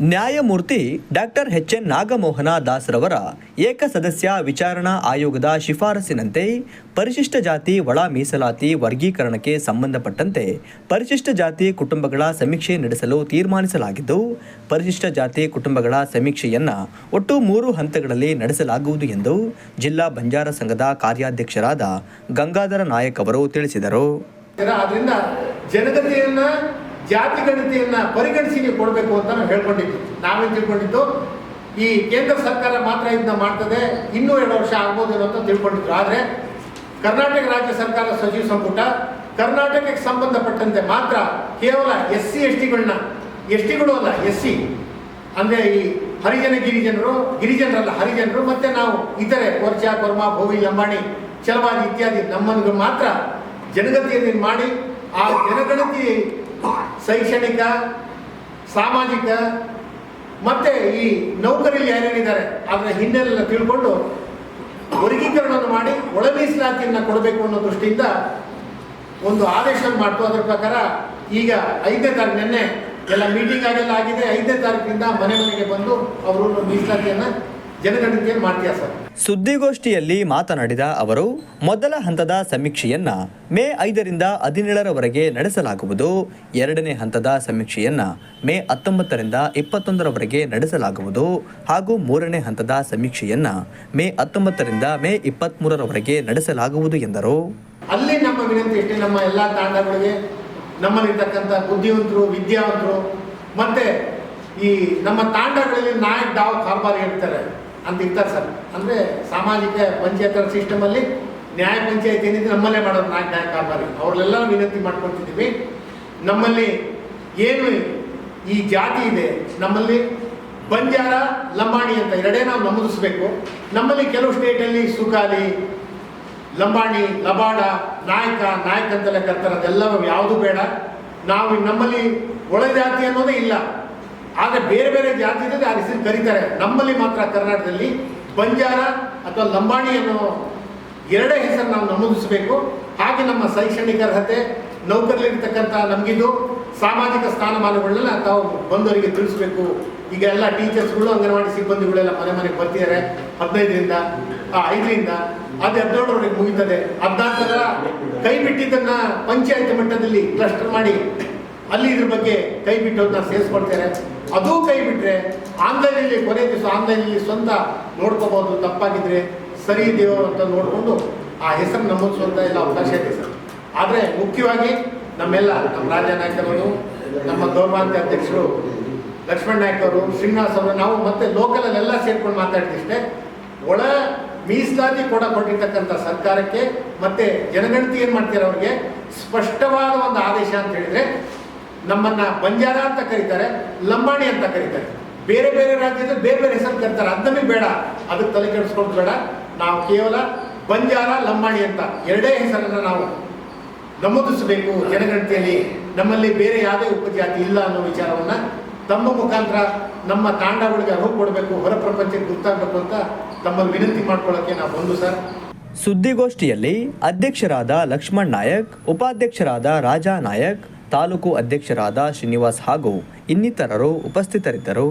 ನ್ಯಾಯಮೂರ್ತಿ doctor H N Nagamohana ದಾಸ್ರವರ ಏಕಸದಸ್ಯ ವಿಚಾರಣಾ ಆಯೋಗದ ಶಿಫಾರಸಿನಂತೆ ಪರಿಶಿಷ್ಟ ಜಾತಿ ಒಳ ಮೀಸಲಾತಿ ವರ್ಗೀಕರಣಕ್ಕೆ ಸಂಬಂಧಪಟ್ಟಂತೆ ಪರಿಶಿಷ್ಟ ಜಾತಿ ಕುಟುಂಬಗಳ ಸಮೀಕ್ಷೆ ನಡೆಸಲು ತೀರ್ಮಾನಿಸಲಾಗಿದ್ದು, ಪರಿಶಿಷ್ಟ ಜಾತಿ ಕುಟುಂಬಗಳ ಸಮೀಕ್ಷೆಯನ್ನ ಒಟ್ಟು ಮೂರು ಹಂತಗಳಲ್ಲಿ ನಡೆಸಲಾಗುವುದು ಎಂದು ಜಿಲ್ಲಾ ಬಂಜಾರ ಸಂಘದ ಕಾರ್ಯಾಧ್ಯಕ್ಷರಾದ ಗಂಗಾಧರ ನಾಯಕ್ ಅವರು ತಿಳಿಸಿದರು. ಜಾತಿ ಗಣತಿಯನ್ನು ಪರಿಗಣಿಸಿ ನೀವು ಕೊಡಬೇಕು ಅಂತ ನಾವು ಹೇಳ್ಕೊಂಡಿದ್ದು. ನಾವೇನು ತಿಳ್ಕೊಂಡಿದ್ದು? ಈ ಕೇಂದ್ರ ಸರ್ಕಾರ ಮಾತ್ರ ಇದನ್ನ ಮಾಡ್ತದೆ. ಇನ್ನೂ ಎರಡು ವರ್ಷ ಆಗ್ಬೋದು ಅಂತ ತಿಳ್ಕೊಂಡಿದ್ರು. ಆದರೆ ಕರ್ನಾಟಕ ರಾಜ್ಯ ಸರ್ಕಾರ ಸಚಿವ ಸಂಪುಟ, ಕರ್ನಾಟಕಕ್ಕೆ ಸಂಬಂಧಪಟ್ಟಂತೆ ಮಾತ್ರ ಕೇವಲ ಎಸ್ ಸಿ ಎಸ್ ಟಿಗಳನ್ನ ಎಸ್ ಟಿಗಳು ಅಲ್ಲ, ಎಸ್ ಸಿ ಅಂದರೆ ಈ ಹರಿಜನ ಗಿರಿಜನರು, ಗಿರಿಜನರಲ್ಲ, ಹರಿಜನರು ಮತ್ತೆ ನಾವು ಇತರೆ ಕೊರ್ಜಾ ಕೊರ್ಮ ಭೋವಿ ಲಂಬಾಣಿ ಚಲವಾದಿ ಇತ್ಯಾದಿ ನಮ್ಮನ್ನು ಮಾತ್ರ ಜನಗತಿಯಲ್ಲಿ ಮಾಡಿ ಆ ಜನಗಣತಿ ಶೈಕ್ಷಣಿಕ, ಸಾಮಾಜಿಕ, ಮತ್ತೆ ಈ ನೌಕರಿಯಲ್ಲಿ ಯಾರೇನಿದ್ದಾರೆ ಅದರ ಹಿನ್ನೆಲೆಯನ್ನು ತಿಳ್ಕೊಂಡು ವರ್ಗೀಕರಣವನ್ನು ಮಾಡಿ ಒಳ ಮೀಸಲಾತಿಯನ್ನು ಕೊಡಬೇಕು ಅನ್ನೋ ದೃಷ್ಟಿಯಿಂದ ಒಂದು ಆದೇಶ ಮಾಡ್ತು. ಅದರ ಪ್ರಕಾರ ಈಗ ಐದನೇ ತಾರೀಕು ನಿನ್ನೆ ಎಲ್ಲ ಮೀಟಿಂಗ್ ಆಗೆಲ್ಲ ಆಗಿದೆ. ಐದನೇ ತಾರೀಕಿನಿಂದ ಮನೆ ಮನೆಗೆ ಬಂದು ಅವರು ಮೀಸಲಾತಿಯನ್ನು ಜನಗಣತಿಯನ್ನು ಮಾಡ್ತೀಯ ಸರ್? ಸುದ್ದಿಗೋಷ್ಠಿಯಲ್ಲಿ ಮಾತನಾಡಿದ ಅವರು ಮೊದಲ ಹಂತದ ಸಮೀಕ್ಷೆಯನ್ನ ಮೇ ಐದರಿಂದ ಹದಿನೇಳರವರೆಗೆ ನಡೆಸಲಾಗುವುದು. ಎರಡನೇ ಹಂತದ ಸಮೀಕ್ಷೆಯನ್ನ ಮೇ ಹತ್ತೊಂಬತ್ತರಿಂದ ಇಪ್ಪತ್ತೊಂದರವರೆಗೆ ನಡೆಸಲಾಗುವುದು. ಹಾಗೂ ಮೂರನೇ ಹಂತದ ಸಮೀಕ್ಷೆಯನ್ನ ಮೇ ಹತ್ತೊಂಬತ್ತರಿಂದ ಮೇ ಇಪ್ಪತ್ತ್ಮೂರರವರೆಗೆ ನಡೆಸಲಾಗುವುದು ಎಂದರು. ಅಲ್ಲಿ ನಮ್ಮ ವಿನಂತಿ ಇಷ್ಟೇ ನಮ್ಮ ಎಲ್ಲ ತಾಂಡಗಳಿಗೆ ನಮ್ಮಲ್ಲಿರ್ತಕ್ಕಂಥ ಬುದ್ಧಿವಂತರು ವಿದ್ಯಾವಂತರು ಮತ್ತೆ ಈ ನಮ್ಮ ತಾಂಡಗಳಲ್ಲಿ ನಾಯಕ್ ಡಾವ್ ಕಾರ್ಬಾರ್ ಹೇಳ್ತಾರೆ ಅಂತ ಇರ್ತಾರೆ ಸರ್. ಅಂದರೆ ಸಾಮಾಜಿಕ ಪಂಚಾಯತರ ಸಿಸ್ಟಮಲ್ಲಿ ನ್ಯಾಯ ಪಂಚಾಯತ್ ಏನಿದೆ ನಮ್ಮಲ್ಲೇ ಮಾಡೋದು ನಾಲ್ಕು ನ್ಯಾಯ ಕಾರ್ಬಾರಿ ಅವ್ರಲ್ಲೆಲ್ಲ ವಿನಂತಿ ಮಾಡ್ಕೊಳ್ತಿದ್ದೀವಿ. ನಮ್ಮಲ್ಲಿ ಏನು ಈ ಜಾತಿ ಇದೆ, ನಮ್ಮಲ್ಲಿ ಬಂಜಾರ, ಲಂಬಾಣಿ ಅಂತ ಎರಡೇ ನಾವು ನಮೂದಿಸ್ಬೇಕು. ನಮ್ಮಲ್ಲಿ ಕೆಲವು ಸ್ಟೇಟಲ್ಲಿ ಸುಖಾಲಿ ಲಂಬಾಣಿ, ಲಬಾಡ, ನಾಯಕ ನಾಯಕ ಅಂತೆಲ್ಲ ಕರ್ತಾರೆ. ಅದೆಲ್ಲ ಯಾವುದು ಬೇಡ. ನಾವು ನಮ್ಮಲ್ಲಿ ಒಳ ಜಾತಿ ಅನ್ನೋದೇ ಇಲ್ಲ. ಆದರೆ ಬೇರೆ ಬೇರೆ ಜಾತಿಯಲ್ಲಿ ಆ ಹೆಸರು ಕರೀತಾರೆ. ನಮ್ಮಲ್ಲಿ ಮಾತ್ರ ಕರ್ನಾಟಕದಲ್ಲಿ ಬಂಜಾರ ಅಥವಾ ಲಂಬಾಣಿ ಅನ್ನೋ ಎರಡೇ ಹೆಸರು ನಾವು ನಮೂದಿಸಬೇಕು. ಹಾಗೆ ನಮ್ಮ ಶೈಕ್ಷಣಿಕ ಅರ್ಹತೆ ನೌಕರಲ್ಲಿರ್ತಕ್ಕಂಥ ನಮಗಿದು ಸಾಮಾಜಿಕ ಸ್ಥಾನಮಾನಗಳನ್ನೆಲ್ಲ ತಾವು ಬಂದವರಿಗೆ ತಿಳಿಸ್ಬೇಕು. ಈಗ ಎಲ್ಲ ಟೀಚರ್ಸ್ಗಳು, ಅಂಗನವಾಡಿ ಸಿಬ್ಬಂದಿಗಳೆಲ್ಲ ಮನೆ ಮನೆಗೆ ಬರ್ತಿದ್ದಾರೆ. ಹದಿನೈದರಿಂದ ಐದರಿಂದ. ಅದು ಹದಿನೇಳರವರೆಗೆ ಮುಗಿತದೆ. ಅದಾದ ಕೈ ಬಿಟ್ಟಿದ್ದನ್ನು ಪಂಚಾಯತ್ ಮಟ್ಟದಲ್ಲಿ ಕ್ಲಸ್ಟರ್ ಮಾಡಿ ಅಲ್ಲಿ ಇದ್ರ ಬಗ್ಗೆ ಕೈ ಬಿಟ್ಟೋದನ್ನ ಸೇರಿಸ್ಕೊಳ್ತಾರೆ ಅದೂ ಕೈ ಬಿಟ್ಟರೆ ಆನ್ಲೈನಲ್ಲಿ ಕೊನೆ ದಿವಸ ಆನ್ಲೈನಲ್ಲಿ ಸ್ವಂತ ನೋಡ್ಕೋಬಹುದು, ತಪ್ಪಾಗಿದ್ರೆ ಸರಿ ಇದೆಯೋ ಅಂತ ನೋಡಿಕೊಂಡು ಆ ಹೆಸರು ನಮೂದಿಸುವಂತ ಎಲ್ಲ ಅವಕಾಶ ಇದೆ ಸರ್. ಆದರೆ ಮುಖ್ಯವಾಗಿ ನಮ್ಮೆಲ್ಲ ನಮ್ಮ ರಾಜ್ಯ ನಾಯಕರು ನಮ್ಮ ಗೌರವಾಂತ ಅಧ್ಯಕ್ಷರು, ಲಕ್ಷ್ಮಣ್ ನಾಯ್ಕ ಅವರು, ಶ್ರೀನಿವಾಸ್ ಅವರು, ನಾವು ಮತ್ತೆ ಲೋಕಲಲ್ಲೆಲ್ಲ ಸೇರ್ಕೊಂಡು ಮಾತಾಡ್ತಿಷ್ಟೇ ಒಳ ಮೀಸಲಾತಿ ಕೂಡ ಕೊಟ್ಟಿರ್ತಕ್ಕಂಥ ಸರ್ಕಾರಕ್ಕೆ ಮತ್ತೆ ಜನಗಣತಿ ಏನು ಮಾಡ್ತೀರ ಅವ್ರಿಗೆ? ಸ್ಪಷ್ಟವಾದ ಒಂದು ಆದೇಶ ಅಂತ ಹೇಳಿದ್ರೆ ನಮ್ಮನ್ನ ಬಂಜಾರ ಅಂತ ಕರೀತಾರೆ, ಲಂಬಾಣಿ ಅಂತ ಕರೀತಾರೆ. ಬೇರೆ ಬೇರೆ ರಾಜ್ಯದಲ್ಲಿ ಬೇರೆ ಬೇರೆ ಹೆಸರು ಕರೀತಾರೆ. ಅದನ್ನೇ ಬೇಡ. ಅದಕ್ಕೆ ತಲೆ ಕೆಡಿಸ್ಕೊಂಡು ಬೇಡ. ನಾವು ಕೇವಲ ಬಂಜಾರ, ಲಂಬಾಣಿ ಅಂತ ಎರಡೇ ಹೆಸರನ್ನು ನಾವು ನಮೂದಿಸಬೇಕು ಜನಗಣತಿಯಲ್ಲಿ. ನಮ್ಮಲ್ಲಿ ಬೇರೆ ಯಾವುದೇ ಉಪಜಾತಿ ಇಲ್ಲ ಅನ್ನೋ ವಿಚಾರವನ್ನ ತಮ್ಮ ಮುಖಾಂತರ ನಮ್ಮ ತಾಂಡಗಳಿಗೆ ಅರಿವು ಕೊಡಬೇಕು, ಹೊರ ಪ್ರಪಂಚಕ್ಕೆ ಗೊತ್ತಾಗಬೇಕು ಅಂತ ತಮ್ಮಲ್ಲಿ ವಿನಂತಿ ಮಾಡ್ಕೊಳ್ಳೋಕ್ಕೆ ನಾವು ಬಂದು ಸರ್. ಸುದ್ದಿಗೋಷ್ಠಿಯಲ್ಲಿ ಅಧ್ಯಕ್ಷರಾದ ಲಕ್ಷ್ಮಣ್ ನಾಯಕ್, ಉಪಾಧ್ಯಕ್ಷರಾದ ರಾಜಾ ನಾಯಕ್ ತಾಲೂಕು ಅಧ್ಯಕ್ಷರಾದ ಶ್ರೀನಿವಾಸ್ ಹಾಗೂ ಇನ್ನಿತರರು ಉಪಸ್ಥಿತರಿದ್ದರು.